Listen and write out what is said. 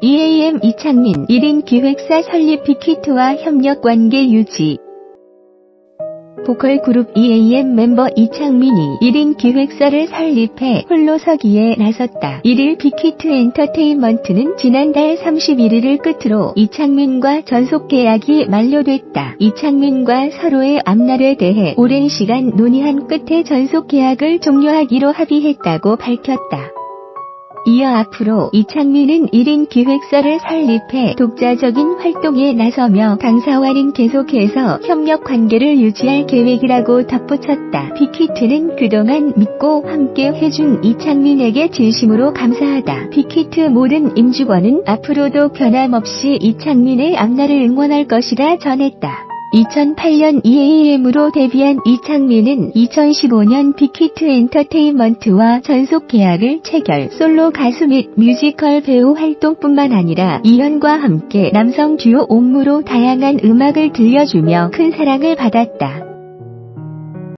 EAM 이창민 1인 기획사 설립 빅히트와 협력 관계 유지 보컬 그룹 EAM 멤버 이창민이 1인 기획사를 설립해 홀로 서기에 나섰다. 1일 빅히트 엔터테인먼트는 지난달 31일을 끝으로 이창민과 전속 계약이 만료됐다. 이창민과 서로의 앞날에 대해 오랜 시간 논의한 끝에 전속 계약을 종료하기로 합의했다고 밝혔다. 이어 앞으로 이창민은 1인 기획사를 설립해 독자적인 활동에 나서며 당사와는 계속해서 협력 관계를 유지할 계획이라고 덧붙였다. 빅히트는 그동안 믿고 함께 해준 이창민에게 진심으로 감사하다. 빅히트 모든 임직원은 앞으로도 변함없이 이창민의 앞날을 응원할 것이라 전했다. 2008년 EAM으로 데뷔한 이창민은 2015년 빅히트 엔터테인먼트와 전속 계약을 체결 솔로 가수 및 뮤지컬 배우 활동뿐만 아니라 이현과 함께 남성 듀오 옴무로 다양한 음악을 들려주며 큰 사랑을 받았다.